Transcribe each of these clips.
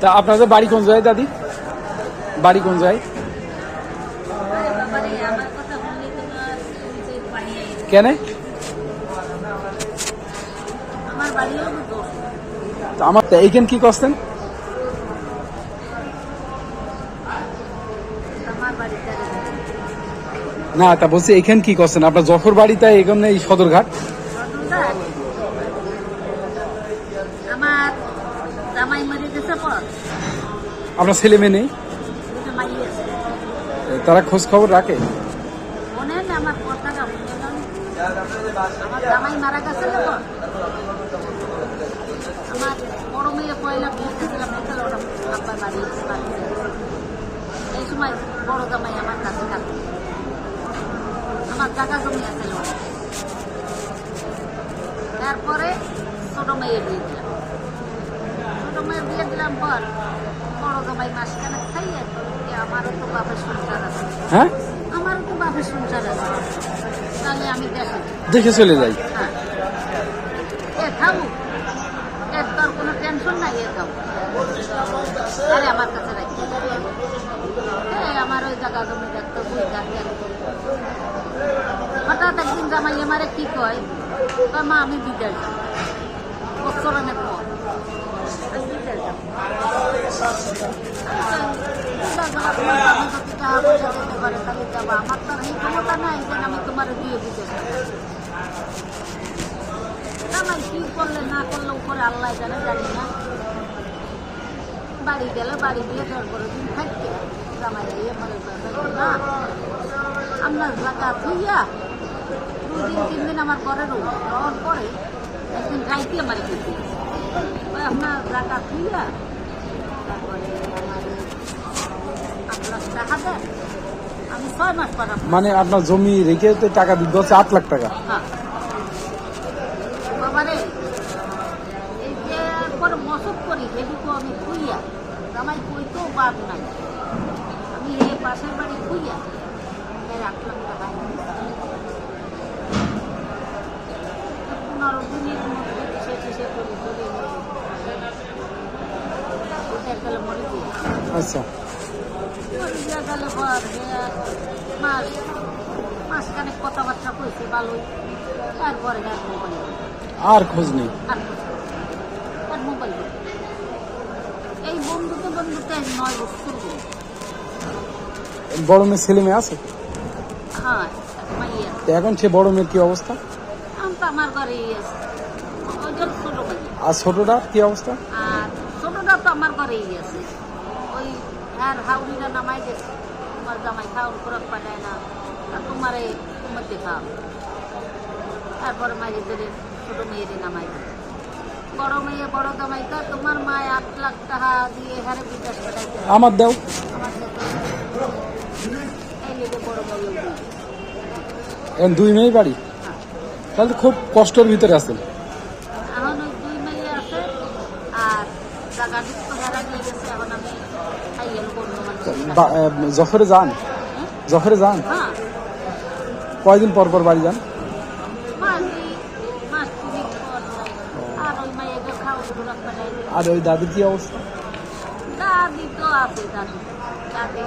তা আপনাদের বাড়ি কোন জায়গায়, দাদি? বাড়ি কোন জায়গায়। কেন? আমার এইখান কি করছেন? না, তা বলছি এখানে কি করছেন? আপনার যশোর বাড়িতে এখানে এই সদরঘাট ঘটনাটা আমার জামাই মরে গেছে পর আপনার ছেলে মেয়ে নেই? তারা খোঁজ খবর রাখে? আমার জামাই মারা গেছে আমার বড় মেয়ে পয়লা আব্বার বাড়ি এই সময় বড় জামাই আমার কাছে আমার জায়গা জমি আছে তারপরে ছোট মেয়ে বিয়ে। দিলাম দিলাম পর বড় জামাই মাসখানে খাইয়ে যে আমারও তো বাপের সংসার আছে। হ্যাঁ? আমারও তো বাপের সংসার আছে। তাহলে আমি দেখি। দেখে চলে যাই। হ্যাঁ। এ খাব এর তোর কোনো টেনশন নাই এ খাব আরে আমার কাছে রাখি। এই আমার ওই জায়গা জমি দেখতো বুঝ গাছ হঠাৎ একদিন জামাই আমারে কি কয়? কয় মা আমি বিদায় যাব বছর অনেক পর আমি বিদায় যাব আমার তো এই ক্ষমতা আমি তোমার দিয়ে দিতে জামাই কি করলে না করলে উপরে আল্লাহ জানে জানি বাড়ি গেলে বাড়ি গিয়ে দর করে দিন থাকতে জামাই ইয়ে মনে না আপনার জায়গা থুইয়া দিন তিন দিন আমার ঘরে রওয়ার পরে একদিন আমার খেতে ওই আপনার জায়গা থুইয়া মানে আপনার জমি রেখে তো টাকা দিতে হচ্ছে আট লাখ টাকা। পনেরো দিনের মধ্যে কিসে করি করি ওটা গেলে মরে দিয়ে আচ্ছা মরে দিয়ে গেলে পর যে মাস মাসখানেক কথাবার্তা কইছে ভালোই তারপরে আর খোঁজ নেই। বড় মেয়ে ছেলে মেয়ে আছে? হ্যাঁ এখন সে বড় মেয়ের কি অবস্থা? আর ছোটটা কি অবস্থা? আর তো আমার ঘরেই আছে। ওই আর হাউড়িরা নামাই গেছে তোমার জামাই খাওয়ার খোরাক পাঠায় না। আর তোমার এই তোমার খাও তারপরে মাইদের ছোট মেয়েদের নামাই দেয় বড় মেয়ে বড় জামাই তো তোমার মা আট লাখ টাকা দিয়ে হারে পাঠাইতে আমার দেও। আমার মেয়ে এখন দুই মেয়ে বাড়ি। তাহলে খুব কষ্টের ভিতরে আছেন এখন ওই দুই মেয়ে আছে আর জায়গা তো হারা দিয়ে গেছে এখন আমি খাই গেল বন্ধু বা- আহ, জফরে যান। জফরে যান। হ্যাঁ। কয়দিন পর পর বাড়ি যান। আর ওই দাদির কি অবস্থা? দাদি তো আছে দাদি দাদি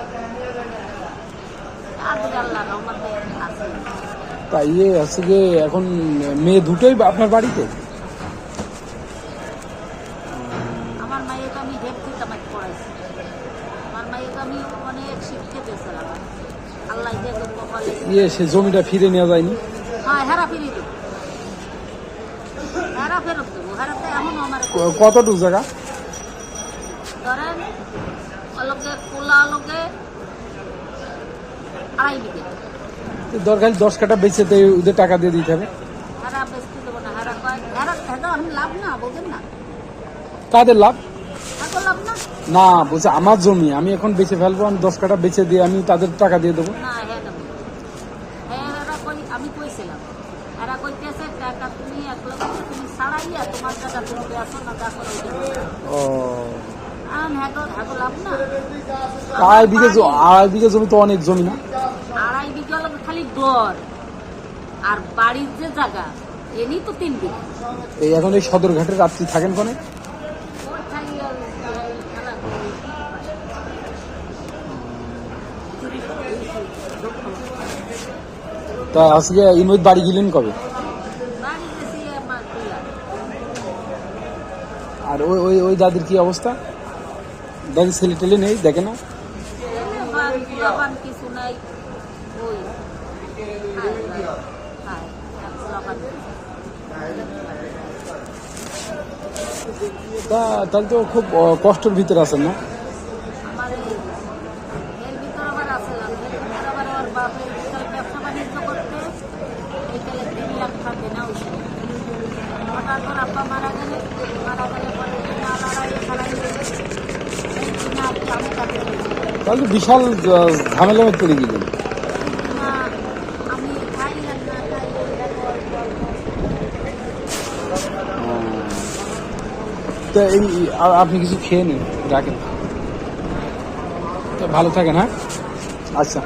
দাদি আল্লাহ রহমতে আছে তা ইয়ে আছে যে এখন মেয়ে দুটোই আপনার বাড়িতে? অনেক শিক্ষা দিয়েছিলাম আল্লাহ ইয়ে সে জমিটা ফিরে নেওয়া যায়নি? হ্যাঁ হেরা দেবো। হেরা ফেরত দেবো। হেরাতে এমন আমার কতটুকু জায়গা? ধরেন অলগে কোলা অলগে আড়াই বিঘে। দরকার দশ কাটা বেচে তো ওদের টাকা দিয়ে দিতে হবে। হেরা বেচতে দেবো না। হেরা কয় হেরা হেরা আমি লাভ না বোঝেন না। তাদের লাভ? লাভ না? না বলছে আমার জমি আমি এখন বেচে ফেলব আমি দশ কাটা বেচে দিয়ে আমি তাদের টাকা দিয়ে দেবো। আড়াই বিঘে আড়াই বিঘে জমি তো অনেক জমি না? আড়াই বিঘা হলো খালি দর আর বাড়ির যে জায়গা এনি তো তিন বিঘা। এই এখন এই সদরঘাটের রাত্রি থাকেন কোনে ওর খালি আর এই খেলা তা আজকে ইনুদ বাড়ি গেলেন কবে? আর। ওই ওই ওই দাদির কি অবস্থা? দাদি ছেলে টেলে নেই দেখে না। তা তাহলে তো খুব কষ্টের ভিতরে আছেন না আমার এই এর ভিতর আবার আছে এর ভিতর আবার ওর বাপের বিশাল ব্যবসা বাণিজ্য করতে এইখানে তিন লাখ থাকে না ওই সময়। হঠাৎ ওর আব্বা মারা গেলে মারা গেলে পরে কিনা লড়াই খাড়াই এই কিনা আর কি আমি তাকে তাহলে বিশাল আহ, ঝামেলা মধ্যে পড়ে গেলেন। তো এই আপনি কিছু খেয়ে নিন রাখেন ভালো থাকেন হ্যাঁ? আচ্ছা।